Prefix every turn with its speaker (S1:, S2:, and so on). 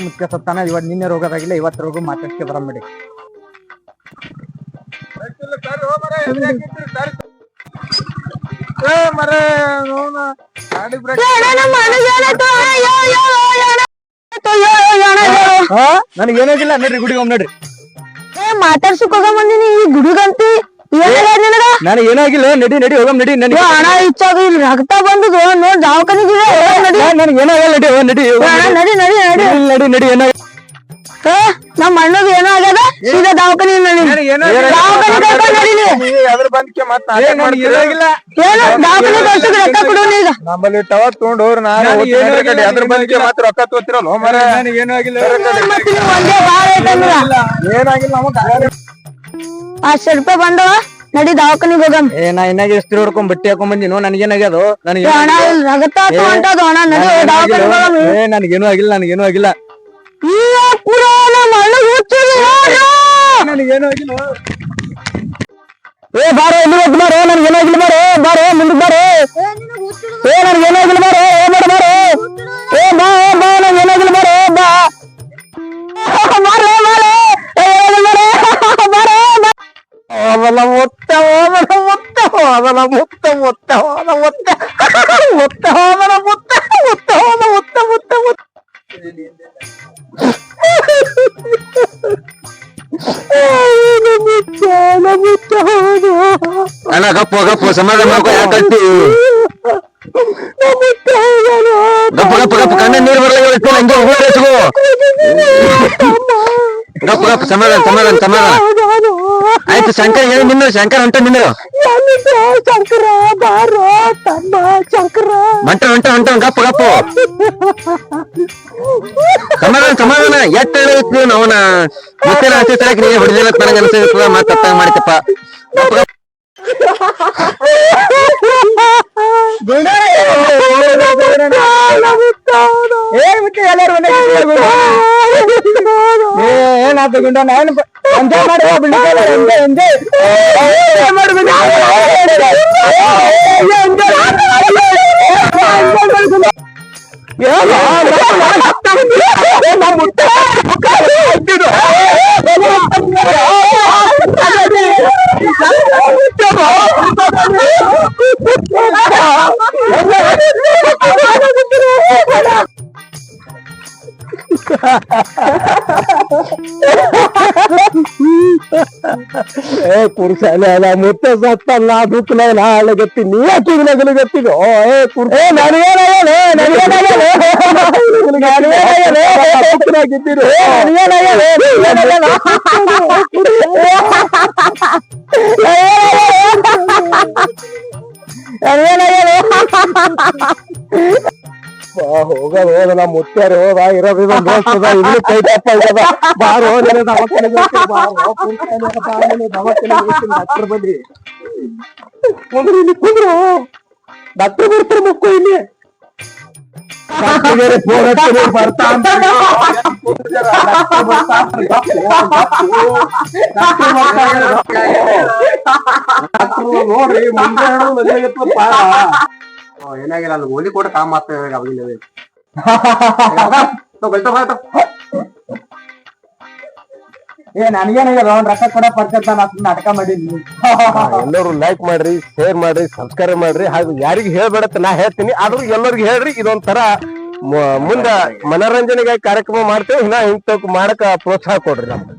S1: ಮುಖ್ಯ ಸತ್ತಾನ ಇವತ್ ನಿನ್ನೆ ರೋಗದಾಗಿಲ್ಲ ಇವತ್ತು ರೋಗ ಮಾತಾಡ್ಕೆ ಬರಂಬಿಡಿ ನನಗೆ ನೋಡ್ರಿ ನಡ್ರಿ ಗುಡಿಗೆ ಹೋಗ್ ನಡ್ರಿ
S2: ಮಾತಾಡ್ಸಕ್ ಹೋಗ ಬಂದಿನಿ ಈ ಗುಡುಗಂತಿ ನನಗೆ?
S1: ಏನಾಗಿಲ್ಲ ನಡಿ ನಡಿ ಹೋಗಮ್ ನಡಿ ನನಗೆ
S2: ಹಣ ಇಚ್ಚಾಗ ರಕ್ತ ಬಂದದು ನೋಡ್ ದವಾಖಾನಿಗೆ
S1: ನನಗೆ ಏನಾಗಲ್ಲ ನಡಿ ಹೋಗ್ ನಡಿ
S2: ನಡಿ. ನಡಿ ನಡಿ
S1: ನಡಿ. ನಡಿ ಏನಾಗ
S2: ನಮ್ಮ ಅಣ್ಣಗ್ ಏನೋ ಆಗ್ಯದ? ದಾವಕನಿ ದವಾಖಾನಿ ನಡಿ. ದವಾಖಾನಿ ಕಳ್ಸಕ್ ರೊಕ್ಕ ಕೊಡು
S3: ನಮ್ಮಲ್ಲಿ ಟವ ತಗೊಂಡು ನಾನು ಕಡೆ ಅದ್ರ ಬಂದ್ಕೆ ಮಾತ್ರ ರೊಕ್ಕ
S1: ತೋತಿರಲ್ಲ ಏನಾಗಿಲ್ಲ.
S2: ಮತ್ತೆ ನೀವು ಒಂದೇ ಬಾಳ ಐತಂದ್ರ.
S3: ಏನಾಗಿಲ್ಲ ನಮಗ
S2: ಅಷ್ಟ್ ರೂಪಾಯಿ ಬಂದವ ನಡಿ ದವಾಖಾನಿಗೆ ಹೋಗಮ್.
S1: ಏ ನಾ ಇನ್ನಾಗ ಎಷ್ಟು ಹೊಡ್ಕೊಂಡ್ ಬಟ್ಟಿ ಹಾಕೊಂಡ್ ಬಂದಿನೋ ನನಗೇನಾಗ್ಯದು ನನಗೆ
S2: ಇಲ್ಲಿ ರಗತ ಅಣ್ಣ ನಡಿ ದವಾಖಾನಿಗೆ ಹೋಗಮ್.
S1: ಏ ನನಗೇನು ಆಗಿಲ್ಲ ನನಗೇನು ಆಗಿಲ್ಲ.
S2: ಈಗ ಪುರ ನಮ್ಮ ಅಣ್ಣಗ್ ಹುಚ್ಚಿದೆ ಯಾರು?
S1: ನನಗೇನು ಆಗಿಲ್ಲ.
S2: ಏ ಬಾರೋ ಎಲ್ಲಿ ಹೋಗ್ ಬಾರೋ ನನ್ಗೆ ಏನಾಗಿಲ್ಲ ಬಾರೋ ಬಾರೋ ಮುಂದೆ ಬಾರೋ. ಏ ನನ್ಗೆ
S3: ಅವಲ ಮುತ್ತ ಅವಲ ಮುತ್ತ ಅವಲ ಮುತ್ತ ಮುತ್ತ ಅವಲ ಮುತ್ತ ಮುತ್ತ ಅವಲ ಮುತ್ತ ಮುತ್ತ ಅವಲ ಮುತ್ತ ಮುತ್ತ ಮುತ್ತ
S4: ಅಣ್ಣ ಗಪ್ಪು ಗಪ್ಪು ಸಮಾಧಾನ ಮಾಡ್ಕೊ ಯಾಕಂತಿ ಗಪ್ಪು ಗಪ್ಪು ಗಪ್ಪು ಕಣ್ಣ ನೀರು ಬರಲ್ಲ ಇವತ್ತು ಹಂಗೆ ಉಗುಳು ಎತ್ಕೋ. ಗಪ್ಪು ಗಪ್ಪು ಸಮಾಧಾನ ಸಮಾಧಾನ ಸಮಾಧಾನ ಆಯ್ತು ಶಂಕರ್ ಹೇಳಿ ನಿನ್ನ ಶಂಕರ್ ಹೊಂಟ ನಿನ್ನ
S2: ಶಂಕರ ಬಾರೋ ತಮ್ಮ ಶಂಕರ.
S4: ಹೊಂಟ ಹೊಂಟ ಹೊಂಟ ಗಪ್ಪ ಗಪ್ಪು. ಸಮಾಧಾನ ಸಮಾಧಾನ. ಎತ್ತ ಹೇಳಿತ್ತು ಅವನ ಮತ್ತೆ ಹಸಿ ಸರಕ್ಕೆ ನೀ ಹೊಡೆದಿಲ್ಲ ನನಗೆ ಅನ್ಸಿರ್ತದ ಮತ್ತೆ ತಪ್ಪಾಗ ಮಾಡ್ತಪ್ಪ ಗಪ್ಪು ಗಪ್ಪು.
S1: ಏ ಮತ್ತೆ ಎಲ್ಲಾರು ಏ ಏನಾಯ್ತು ಗುಂಡ ನಾನು ಎಂಜಾಯ್ ಮಾಡಿ ಎಂಜಾಯ್ ಎಂಜಾಯ್ ಎಂಜಾಯ್ ಮಾಡಿ
S3: ಏ ಪುರುಷ ಅಲ್ಲ ಮುತ್ತ ಸತ್ತಲ್ಲ ದುಃಖನ ನಾಳಗತ್ತಿ ನೀ ಹಾಕಿದ ನಗಲಗತ್ತಿದು ಏ ಪುರುಷ ಏ ನನಗೇನಾಗಲ್ಲ ನನಗೇನಾಗಲ್ಲ ನನಗೇನಾಗಿದ್ದೀರಿ ಹೋಗದ ಹೋದ ನಾ ಮುತ್ಯಾರ ಹೋದ ಇರೋದು ದೋಸ್ತದ ಇಲ್ಲಿ ಕೈ ತಪ್ಪ ಇಲ್ಲದ ಬಾರೋ ನಿನ್ನ ದವಾಖಾನೆಗೆ ಹೋಗ್ತೀನಿ, ಬಾರೋ ಪುರುಷ ಅಲ್ಲ, ಬಾ ನೀನು ದವಾಖಾನೆಗೆ ಹೋಗ್ತೀನಿ, ಡಾಕ್ಟರ್ ಬನ್ನಿ ಕುಂದ್ರು ಇಲ್ಲಿ ಕುಂದ್ರು ಡಾಕ್ಟರ್ ಬರ್ತಾರೆ ಮಕ್ಕಳು ಇಲ್ಲಿ ಡಾಕ್ಟರ್ ಬೇರೆ ಫೋನ್ ಹಚ್ಚಿದ್ರು, ಬರ್ತಾ ಅಂತ ಡಾಕ್ಟರ್ ಬರ್ತಾ ಅಂತ, ಡಾಕ್ಟರ್ ಬರ್ತಾ ಇದ್ದಾರೆ. ಡಾಕ್ಟರ್ ನೋಡ್ರಿ ಮುಂದೆ ಹೇಳೋದು ಮದುವೆ ಆಗತ್ತಪ್ಪ. ಏನಾಗಿಲ್ಲ ಅಲ್ಲಿ ಓಲಿ ಕೂಡ ಕಾಮ್ ಮಾಡ್ತೇವೆ ಅವಾಗಿಲ್ಲ
S1: ಏ ನನಗೇನಾಗ್ಯದ ರೌಂಡ್ ರೊಕ್ಕ ಕೊಡ ಪರ್ಚೆಂಟ್ ನಾನು ನಾಟಕ ಮಾಡೀನಿ
S3: ಎಲ್ಲರೂ ಲೈಕ್ ಮಾಡ್ರಿ ಶೇರ್ ಮಾಡ್ರಿ ಸಬ್ಸ್ಕ್ರೈಬ್ ಮಾಡ್ರಿ ಹಾಗೂ ಯಾರಿಗೂ ಹೇಳ್ಬೇಡತ್ತ ನಾ ಹೇಳ್ತೀನಿ ಆದ್ರೂ ಎಲ್ಲರಿಗೂ ಹೇಳ್ರಿ ಇದೊಂದ್ ತರ ಮುಂದ ಮನೋರಂಜನೆಗಾಗಿ ಕಾರ್ಯಕ್ರಮ ಮಾಡ್ತೇವೆ ಇನ್ನ ಇಂತ ಮಾಡಕ ಪ್ರೋತ್ಸಾಹ ಕೊಡ್ರಿ ನಮ್ಗೆ.